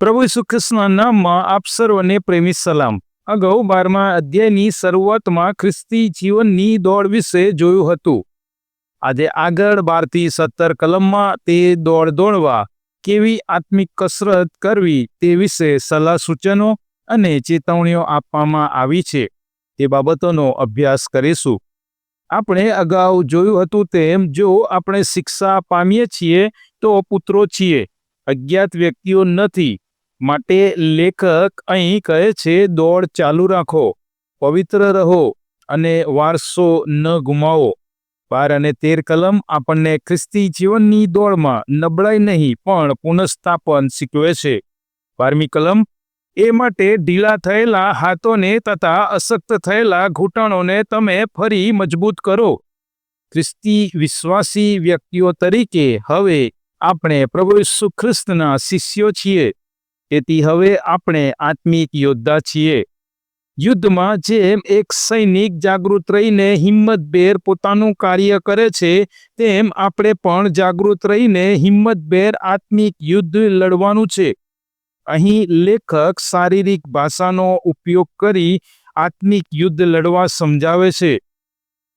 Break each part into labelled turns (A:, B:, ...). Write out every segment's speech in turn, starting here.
A: પ્રભુ ઈસુ નામમાં આપ સર્વને પ્રેમી સલામ. અગાઉ બારમા અધ્યાયની શરૂઆતમાં ખ્રિસ્તી જીવનની દોડ વિશે જોયું હતું. આજે આગળ બારથી સત્તર કલમમાં તે દોડ દોડવા કેવી આત્મિક કસરત કરવી તે વિશે સલાહ સૂચનો અને ચેતવણીઓ આપવામાં આવી છે. તે બાબતોનો અભ્યાસ કરીશું. આપણે અગાઉ જોયું હતું તેમ જો આપણે શિક્ષા પામીએ છીએ તો પુત્રો છીએ, અજ્ઞાત વ્યક્તિઓ નથી માટે લેખક અહીં કહે છે, દોડ ચાલુ રાખો, પવિત્ર રહો અને વારસો ન ગુમાવો. બાર અને તેર કલમ આપણને ખ્રિસ્તી જીવનની દોડમાં નબળાઈ નહીં, પણ પુનઃસ્થાપન શીખવે છે. બારમી કલમ, એ માટે ઢીલા થયેલા હાથોને તથા અશક્ત થયેલા ઘૂંટણોને તમે ફરી મજબૂત કરો. ખ્રિસ્તી વિશ્વાસી વ્યક્તિઓ તરીકે હવે આપણે પ્રભુ ખ્રિસ્તના શિષ્યો છીએ. તેથી હવે આપણે આત્મિક યોદ્ધા છીએ. યુદ્ધમાં જેમ એક સૈનિક જાગૃત રહીને હિંમતભેર પોતાનું કાર્ય કરે છે, તેમ આપણે પણ જાગૃત રહીને હિંમતભેર આત્મિક યુદ્ધ લડવાનું છે. અહીં લેખક શારીરિક ભાષાનો ઉપયોગ કરી આત્મિક યુદ્ધ લડવા સમજાવે છે.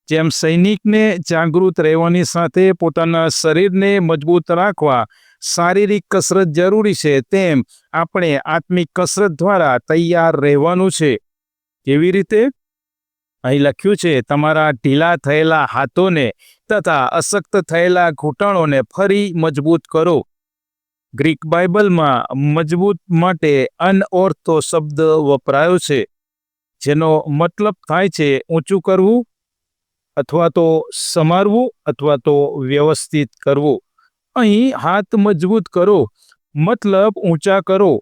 A: જેમ સૈનિકને જાગૃત રહેવાની સાથે પોતાના શરીરને મજબૂત રાખવા શારીરિક કસરત જરૂરી છે તેમ આપણે આત્મિક કસરત દ્વારા તૈયાર રહેવાનું છે. કેવી રીતે? અહીં લખ્યું છે, તમારા ઢીલા થયેલા હાથોને તથા અશક્ત થયેલા ઘૂંટણોને ફરી મજબૂત કરો. ગ્રીક બાઇબલમાં મજબૂત માટે અનઓર્થો શબ્દ વપરાયો છે, જેનો મતલબ થાય છે ઊંચું કરવું અથવા તો સમારવું અથવા તો વ્યવસ્થિત કરવું. અહીં હાથ મજબૂત કરો, મતલબ ઊંચા કરો,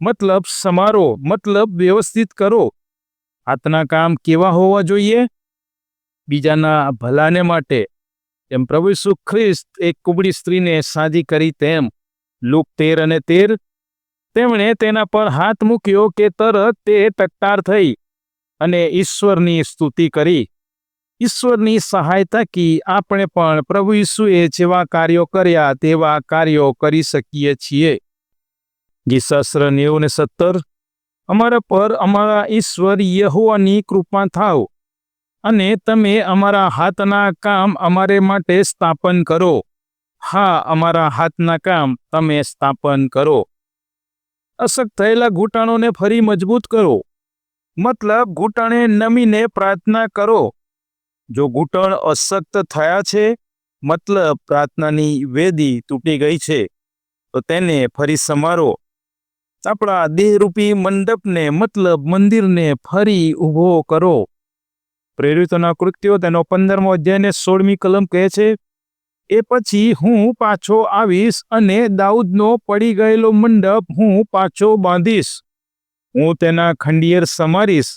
A: મતલબ સમારો, મતલબ વ્યવસ્થિત કરો. હાથના કામ કેવા હોવા જોઈએ? બીજાના ભલાને માટે. એમ પ્રભુ ખ્રિસ્ત એક કુબડી સ્ત્રીને સાજી કરી તેમ, લુક તેર અને તેર, તેમણે તેના પર હાથ મૂક્યો કે તરત તે ટટ્ટાર થઈ અને ઈશ્વરની સ્તુતિ કરી. ઈશ્વરની સહાયતા કી આપણે પણ પ્રભુ ઈસુએ જેવા કાર્યો કર્યા તેવા કાર્યો કરી શકીએ છીએ. ગીશાસ્ત્ર નેવું ને સત્તર. અમારા પર અમારા ઈશ્વર યહોવાની કૃપા થાવ અને તમે અમારા હાથના કામ અમારે માટે સ્થાપન કરો. હા, અમારા હાથના કામ તમે સ્થાપન કરો. અશક્ત થયેલા ઘૂંટાણોને ફરી મજબૂત કરો. મતલબ ઘૂંટાણે નમીને પ્રાર્થના કરો. જો ઘૂંટણ અશક્ત થયા છે, મતલબ પ્રાર્થનાની વેદી તૂટી ગઈ છે, તો તેને ફરી સમારો. આપણા દેહરૂપી મંડપને મતલબ મંદિરને ફરી ઊભો કરો. પ્રેરિતોના કૃત્યો તેનો પંદરમો અધ્યાયને સોળમી કલમ કહે છે, એ પછી હું પાછો આવીશ અને દાઉદનો પડી ગયેલો મંડપ હું પાછો બાંધીશ. હું તેના ખંડિયર સમારીશ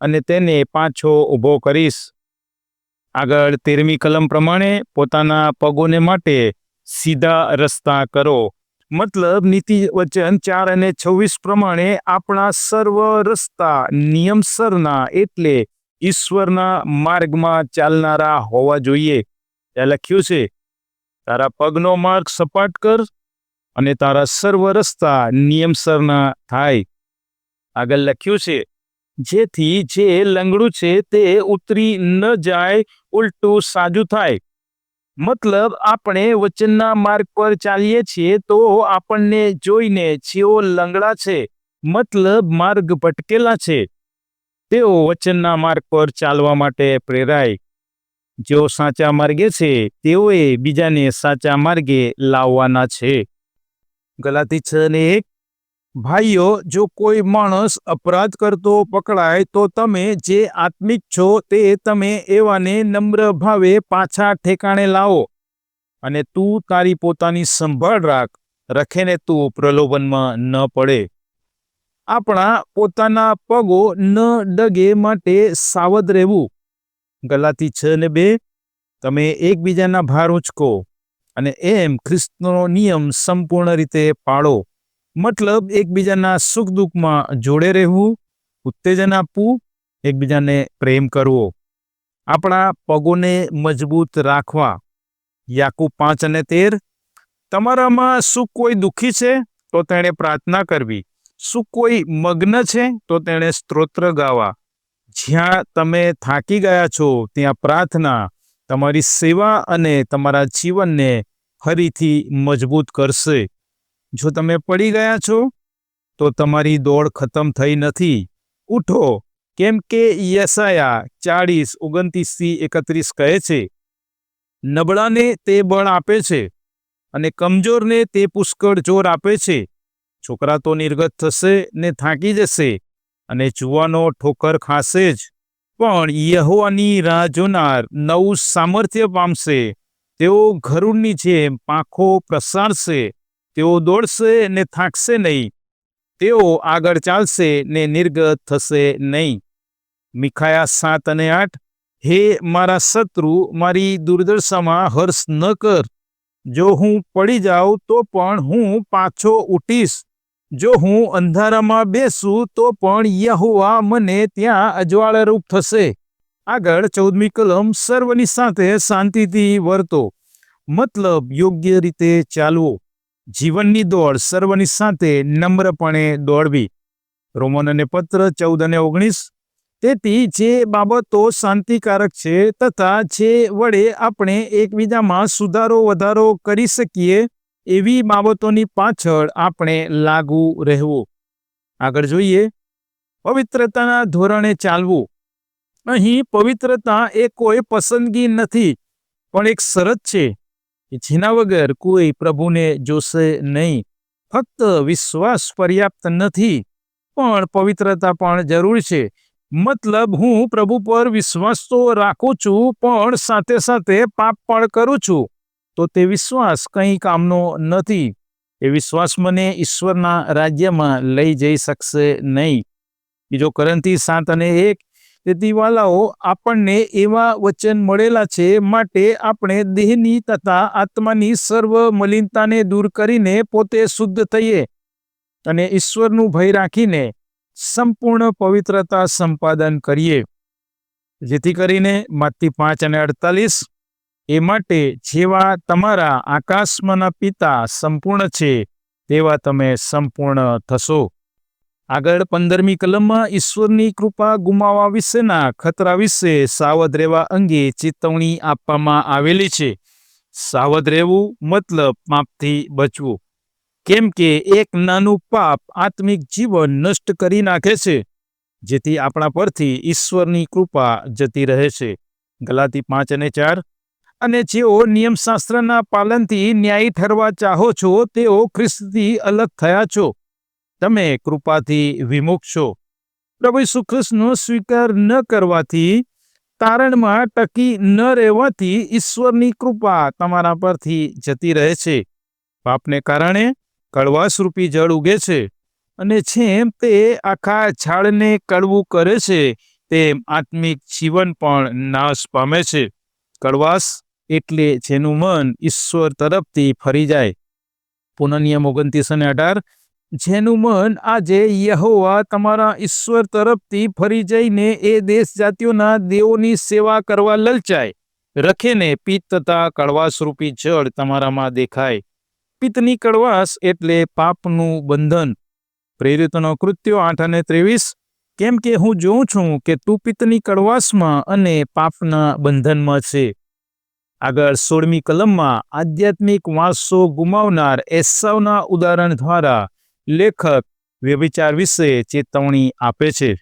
A: અને તેને પાછો ઊભો કરીશ. આગળ તેરમી કલમ પ્રમાણે પોતાના પગોને માટે સીધા રસ્તા કરો. મતલબ નીતિ વચન ચાર અને છવ્વીસ પ્રમાણે આપણા સર્વ રસ્તા નિયમસરના એટલે ઈશ્વરના માર્ગમાં ચાલનારા હોવા જોઈએ. ત્યાં લખ્યું છે, તારા પગનો માર્ગ સપાટ કર અને તારા સર્વ રસ્તા નિયમસરના થાય. આગળ લખ્યું છે જેથી જે લંગડું છે તે ઉતરી ન જાય, ઉલટું સાજું થાય. મતલબ આપણે વચનના માર્ગ પર ચાલીએ છીએ તો આપણને જોઈને જેઓ લંગડા છે, મતલબ માર્ગ ભટકેલા છે. તેઓ વચનના માર્ગ પર ચાલવા માટે પ્રેરાય. જેઓ સાચા માર્ગે છે, તેઓએ બીજાને સાચા માર્ગે લાવવાના છે. ગલાતી છ ને એક ભાઈઓ, જો કોઈ માણસ અપરાધ કરતો પકડાય, તો તમે જે આત્મિક છો તે તમે એવાને નમ્ર ભાવે પાછા ઠેકાણે લાવો. અને તું તારી પોતાની સંભાળ રાખ રખેને તું પ્રલોભનમાં ન પડે. આપણા પોતાના પગો ન ડગે માટે સાવધ રહેવું. ગલાતી છ ને બે, તમે એકબીજાના ભાર ઉંચકો અને એમ ખ્રિસ્તનો નિયમ સંપૂર્ણ રીતે પાળો. મતલબ એકબીજાના સુખ દુઃખમાં જોડે રહેવું, ઉત્તેજન આપવું, એકબીજાને પ્રેમ કરવો. આપણા પગોને મજબૂત રાખવા. યાકુ પાંચ અને તેર, તમારામાં શું કોઈ દુઃખી છે તો તેણે પ્રાર્થના કરવી. શું કોઈ મગ્ન છે તો તેણે સ્તોત્ર ગાવા. જ્યાં તમે થાકી ગયા છો ત્યાં પ્રાર્થના. તમારી સેવા અને તમારા જીવનને ફરીથી મજબૂત કરશે. જો તમે પડી ગયા છો, તો તમારી દોડ ખતમ થઈ નથી. ઉઠો. કેમ કે યસાયા ચાળીસ ઓગણત્રીસથી એકત્રીસ કહે છે, નબળાને તે બળ આપે છે અને કમજોરને તે પુષ્કળ જોર આપે છે. છોકરા તો નિર્ગત થશે ને થાકી જશે અને જુવાનો ઠોકર ખાશે જ. પણ યહોવાની રાહ જોનાર નવું સામર્થ્ય પામશે. તેઓ ગરુડની જેમ પાંખો પ્રસારશે. તેઓ દોડશે ને થાકશે નહીં. તેઓ આગળ ચાલશે ને નિર્ગત થશે નહીં. મિખાયા સાત અને આઠ, હે મારા શત્રુ, મારી દુર્દશામાં હર્ષ ન કર. જો હું પડી જાઉં તો પણ હું પાછો ઉઠીશ. જો હું અંધારામાં બેસું તો પણ યહોવા મને ત્યાં અજવાળરૂપ થશે. આગળ ચૌદમી કલમ સર્વની સાથે શાંતિથી વર્તો. મતલબ યોગ્ય રીતે ચાલવો. જીવનની દોડ સર્વની સાથે નમ્રપણે દોડવી. રોમનને પત્ર ચૌદ અને ઓગણીસ, તેથી જે બાબતો શાંતિકારક છે તથા જે વડે આપણે એકબીજામાં સુધારો વધારો કરી શકીએ, એવી બાબતોની પાછળ આપણે લાગુ રહેવું. આગળ જોઈએ. પવિત્રતાના ધોરણે ચાલવું. અહીં પવિત્રતા એ કોઈ પસંદગી નથી, પણ એક શરત છે. જેના વગર કોઈ પ્રભુને જોશે નહીં. ફક્ત વિશ્વાસ પર્યાપ્ત નથી, પણ પવિત્રતા પણ જરૂર છે. મતલબ હું પ્રભુ પર વિશ્વાસ તો રાખું છું, પણ સાથે સાથે પાપ પણ કરું છું. તો તે વિશ્વાસ કંઈ કામનો નથી. એ વિશ્વાસ મને ઈશ્વરના રાજ્યમાં લઈ જઈ શકશે નહીં. બીજો કરંતી સાત અને એક તેથી વાલાઓ આપણને એવા વચન મળેલા છે, માટે આપણે દેહની તથા આત્માની સર્વ મલિનતાને દૂર કરીને પોતે શુદ્ધ થઈએ અને ઈશ્વરનું ભય રાખીને સંપૂર્ણ પવિત્રતા સંપાદન કરીએ. જેથી કરીને માથી પાંચ અને અડતાલીસ એ માટે જેવા તમારા આકાશમાંના પિતા સંપૂર્ણ છે, તેવા તમે સંપૂર્ણ થશો. આગળ પંદરમી કલમમાં ઈશ્વરની કૃપા ગુમાવવા વિશેના ખતરા વિશે સાવધ રહેવા અંગે ચેતવણી આપવામાં આવેલી છે. સાવધ રહેવું મતલબ પાપથી બચવું. કેમ કે એક નાનું પાપ આત્મિક જીવન નષ્ટ કરી નાખે છે, જેથી આપણા પરથી ઈશ્વરની કૃપા જતી રહે છે. ગલાતી પાંચ અને ચાર, અને જેઓ નિયમશાસ્ત્રના પાલનથી ન્યાયી ઠરવા ચાહો છો, તેઓ ખ્રિસ્તથી અલગ થયા છો. તમે કૃપાથી વિમુખ છો. પ્રભુ ઈસુ સ્વીકાર ન કરવાથી, તારણમાં ટકી ન રહેવાથી ઈશ્વરની કૃપા તમારા પરથી જતી રહે છે. પાપને કારણે કડવાશરૂપી જળ ઉગે છે અને જેમ તે આખા ઝાડને કડવું કરે છે, તેમ આત્મિક જીવન પણ નાશ પામે છે. કડવાશ એટલે જેનું મન ઈશ્વર તરફથી ફરી જાય. પુનઃનિયમ ઓગણત્રીસ અને અઢાર જેનું મન આજે યહોવા તમારા ઈશ્વર તરફથી ફરી જઈને એ દેશ જાતિઓના દેવોની સેવા કરવા લલચાય. રખેને પિત્ત તથા કડવાશરૂપી જળ તમારામાં દેખાય. પિત્તની કડવાશ એટલે પાપનું બંધન. પ્રેરિતનો કૃત્યો આઠ અને ત્રેવીસ. કેમ કે હું જોઉં છું કે તું પિત્તની કડવાશમાં અને પાપના બંધનમાં છે. આગળ સોળમી કલમમાં આધ્યાત્મિક વાંસો ગુમાવનાર એસાવના ઉદાહરણ દ્વારા લેખક વ્યભિચાર વિશે ચેતવણી આપે છે.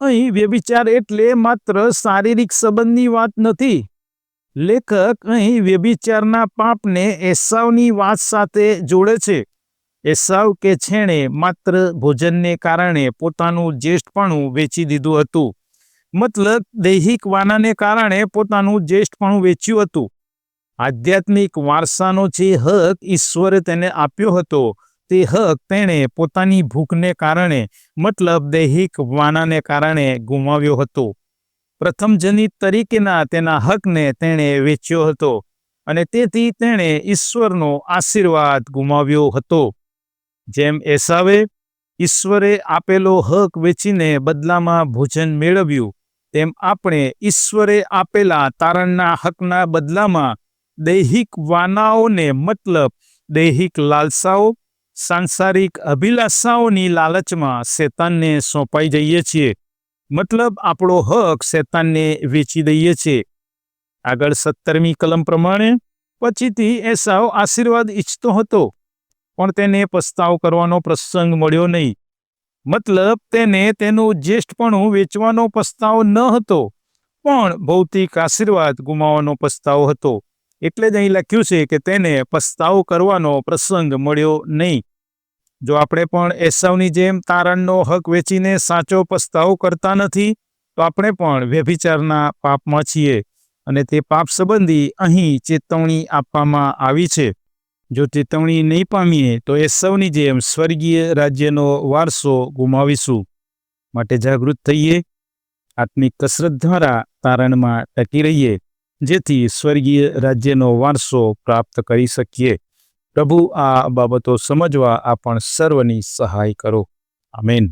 A: અહીં વ્યભિચાર એટલે માત્ર શારીરિક સંબંધની વાત નથી. લેખક અહીં વ્યભિચારના પાપને એસાવની વાત સાથે જોડે છે. એસાવ કે છેણે માત્ર ભોજનને કારણે પોતાનું જ્યેષ્ઠપણું વેચી દીધું હતું. મતલબ દૈહિક વાનાને કારણે પોતાનું જ્યેષ્ઠપણું વેચ્યું હતું. આધ્યાત્મિક વારસાનો જે હક ઈશ્વરે તેને આપ્યો હતો તે હક તેણે પોતાની ભૂખને કારણે, મતલબ દૈહિક વાનાને કારણે ગુમાવ્યો હતો. પ્રથમ જનિત તરીકેના તેના હકને તેણે વેચ્યો હતો અને તેથી તેણે ઈશ્વરનો આશીર્વાદ ગુમાવ્યો હતો. જેમ એસાવે, ઈશ્વરે આપેલો હક વેચીને બદલામાં ભોજન મેળવ્યું, તેમ આપણે ઈશ્વરે આપેલા તારણના હકના બદલામાં દૈહિક વાનાઓને મતલબ દૈહિક લાલસાઓ સાંસારિક અભિલાષાઓની લાલચમાં શેતાનને સોંપાઈ જઈએ છીએ. મતલબ આપણો હક શેતાનને વેચી દઈએ છીએ. આગળ સત્તરમી કલમ પ્રમાણે, પછીથી એસાવ આશીર્વાદ ઈચ્છતો હતો. પણ તેને પસ્તાવ કરવાનો પ્રસંગ મળ્યો નહીં. મતલબ તેને તેનું જ્યેષ્ઠપણું વેચવાનો પસ્તાવ ન હતો. પણ ભૌતિક આશીર્વાદ ગુમાવવાનો પસ્તાવ હતો. એટલે જ અહીં લખ્યું છે કે તેને પસ્તાવો કરવાનો પ્રસંગ મળ્યો નહીં. જો આપણે પણ એસવની જેમ તારણનો હક વેચીને સાચો પસ્તાવો કરતા નથી, તો આપણે પણ વ્યભિચારના પાપમાં છીએ અને તે પાપ સંબંધી અહીં ચેતવણી આપવામાં આવી છે. જો ચેતવણી નહીં પામીએ, તો એસવની જેમ સ્વર્ગીય રાજ્યનો વારસો ગુમાવીશું. માટે જાગૃત થઈએ, આત્મિક કસરત દ્વારા તારણમાં ટકી રહીએ. જેથી સ્વર્ગીય રાજ્યનો વારસો પ્રાપ્ત કરી શકીએ. પ્રભુ આ બાબતો સમજવા આપણ સર્વની સહાય કરો. આમેન.